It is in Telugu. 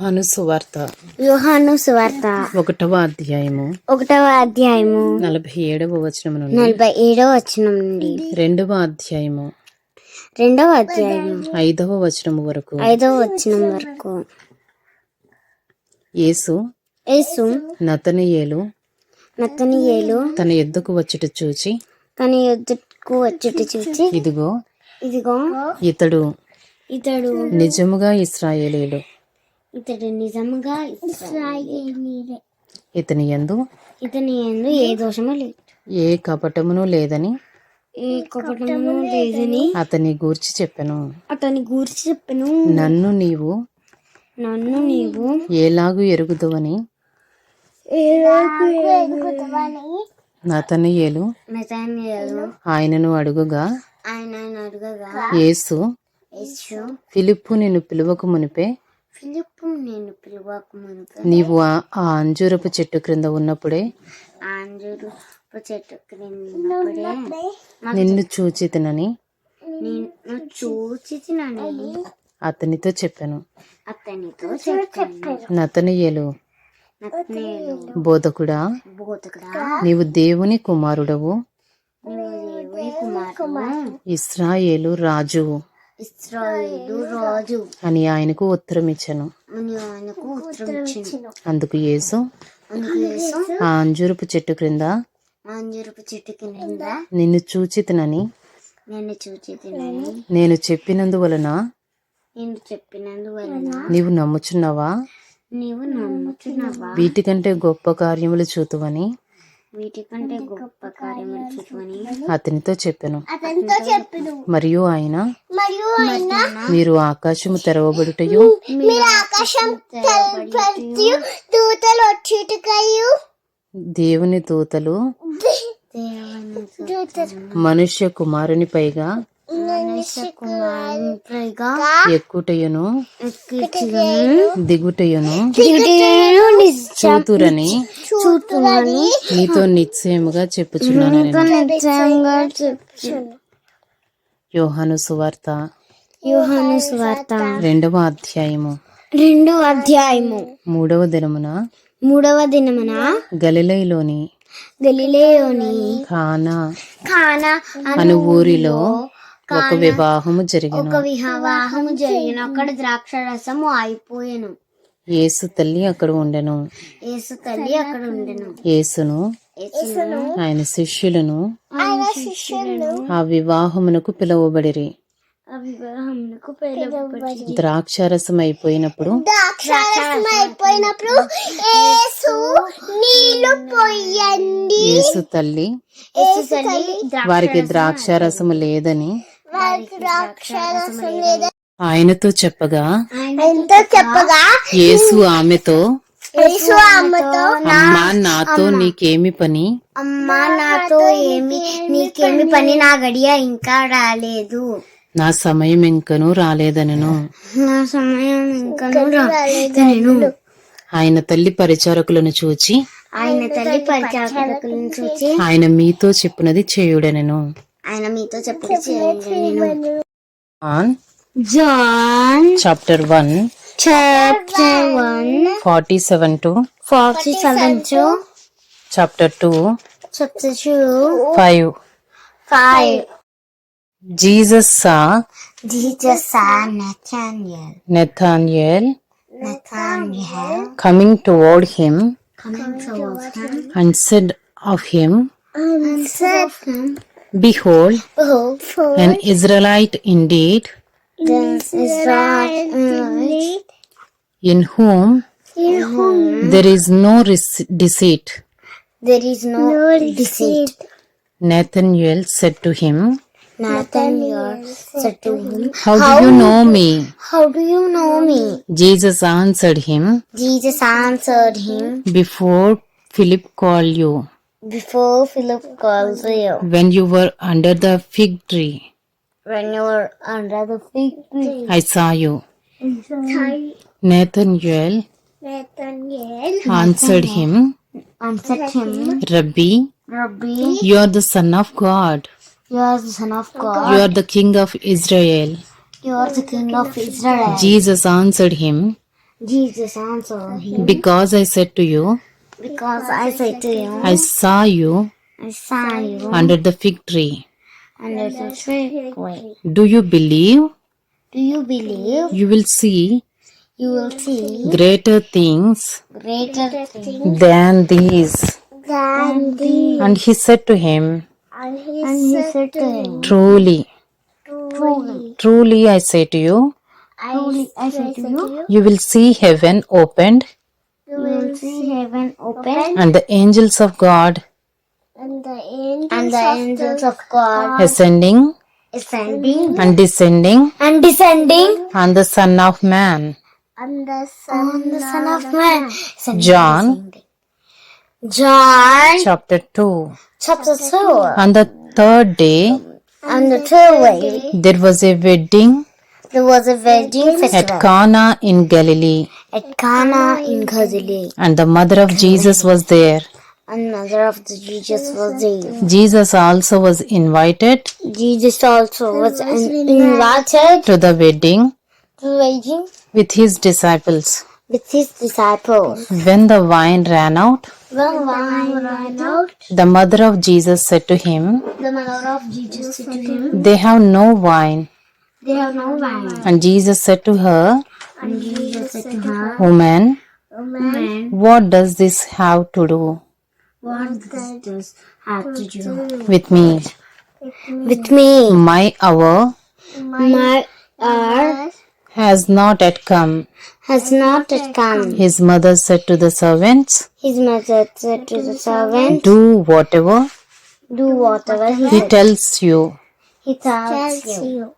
యోహాను సువార్త. యోహాను సువార్త. ఒకటవ అధ్యాయము. ఒకటవ అధ్యాయము. నలభై ఏడవ వచనం నుండి. నలభై ఏడవ వచనం నుండి. రెండవ అధ్యాయము. రెండవ అధ్యాయం ఐదవ వచనము వరకు. ఐదవ వచనం వరకు. యేసు యేసు నతనియేలు నతనియేలు తన ఎద్దుకు వచ్చుట చూచి తన ఎదుటకు వచ్చుట చూచి ఇదిగో ఇదిగో ఇతడు ఇతడు నిజముగా ఇస్రాయేలీలు ఇతడు నిజముగా ఇస్రాయేలీయుడే. ఇతని యందు ఇతని ఎందు ఏ దోషము లేదు. ఏ కపటమును లేదని ఏ కపటము లేదని అతని గూర్చి చెప్పెను. అతని గూర్చి చెప్పను. నన్ను నీవు నన్ను నీవు ఏలాగు ఎరుగుదువని నతనియేలు ఆయనను అడుగుగా ఆయన అడగగా యేసు ఫిలిప్పు నిన్ను పిలువకు మునిపే ఫిలిప్పు నేను పిలువక మునుపు నీవు ఆ ఆ అంజూరపు చెట్టు క్రింద ఉన్నప్పుడే చెట్టు క్రిందప్పుడే నిన్ను చూచితినని నేను అతనితో చెప్పాను. అతనితో చెప్పాను. నతనియేలు నతనేలు బోధకుడా? బోధకుడా? నీవు దేవుని కుమారుడవు. నీవు దేవుని కుమారుడు. ఇస్రాయేలు రాజువు. ఇస్రాయేలు రాజు అని ఆయనకు ఉత్తరం ఇచ్చాను. అని ఆయనకు ఉత్తరం ఇచ్చింది అందుకు యేసు అందుకు యేసు ఆ అంజూరపు చెట్టు క్రింద చెట్టు కింద నిన్ను చూచితినని. నేను చూచి తినని నేను చెప్పినందువలన నేను చెప్పినందువలన నీవు నమ్ముచున్నావా? నీవు నమ్ముచున్నావా? వీటికంటే గొప్ప కార్యములు చూతువని వీటికంటే గొప్ప కార్యములు చెప్పాను. అతనితో చెప్పిను. మరియు ఆయన మరియు ఆయన మీరు ఆకాశము తెరవబడుటయు? మీరు ఆకాశం తెరపడి దూతలు వచ్చేటకయు. దేవుని దూతలు దేవుని మనుష్య కుమారుని పైగా ఎక్కుటయును దిగుటయును చూతురని చూతుమని నీతో నిశ్చయముగా చెప్పుచున్నాను. యోహాను సువార్త యోహాను స్వార్త రెండవ అధ్యాయము. రెండో అధ్యాయము. మూడవ దినమున మూడవ దినమున గలిలైలోని గలిలేయోని కానా ఖానా అను ఊరిలో ఒక వివాహము జరిగిన ఒక వివాహము జరిగిన అక్కడ ద్రాక్ష రసము అయిపోయాను యేసు తల్లి అక్కడ ఉండెను. యేసు తల్లి అక్కడ ఉండెను. యేసును ఆయన శిష్యులను ఆ వివాహమునకు పిలువబడిరి. ద్రాక్షారసం అయిపోయినప్పుడు యేసు తల్లి వారికి ద్రాక్షారసము లేదని ఆయనతో చెప్పగా ఎంతో చెప్పగా యేసు ఆమెతో యేసు అమ్మా నాతో నీకేమి పని? అమ్మా నాతో ఏమి నీకేమి పని? నా గడియ ఇంకా రాలేదు. నా సమయం ఇంకనూ రాలేదనను. నా సమయం ఇంకా రాలేదు ఆయన తల్లి పరిచారకులను చూచి ఆయన తల్లి పరిచారకులను చూచి ఆయన మీతో చెప్పినది చేయుడనెను. ఆయన మీతో చెప్పి చేయండి నేను on John chapter one chapter one forty seven to forty seven to chapter two chapter two five five Jesus saw Jesus saw Nathaniel Nathanael Nathaniel coming toward him coming towards him and said of him, and said him Behold, Behold an Israelite indeed, this is in whom in whom there is no deceit. there is no, deceit. Nathanael said to him, Nathaniel said to him, How do you know me? How do you know me? Jesus answered him, Jesus answered him, Before Philip called you, Before Philip called you, when you were under the fig tree, when you were under the fig tree. I saw you. Nathanael Nathaniel answered him, answered him, Rabbi, Rabbi, you are the Son of God. you are the Son of God. You are the King of Israel. You are the King of Israel. Jesus answered him, Jesus answered him, Because I said to you, Because I said to you, I saw you I saw you under the fig tree. under the fig tree. Do you believe? Do you believe You will see you will see greater things greater things than these. than these? And he said to him, And he said to him, Truly, Truly, truly I say to you, truly I say to you, you will see heaven opened you will see heaven open. and the angels of God. And the angels of God. Ascending. Ascending. And descending. And descending. On the Son of Man. on the Son, of Man. John. John. Chapter 2. chapter 2. On the third day, On the third day, there was a wedding there was a wedding festival at Cana in Galilee, at Cana in Galilee, and the mother of Jesus was there. and mother of the Jesus was there. Jesus also was invited Jesus also was in- invited to the wedding to the wedding with his disciples. with his disciples. When the wine ran out, When wine ran out, the mother of Jesus said to him, the mother of Jesus said to him, They have no wine. They have no wine. And Jesus said to her, And Jesus said to her, Woman, Woman, what does this have to do what does this have to do with me? with me? My hour My hour has not yet come. has not yet come. His mother said to the servants, His mother said to the servant, Do whatever Do whatever he he tells you. He tells you.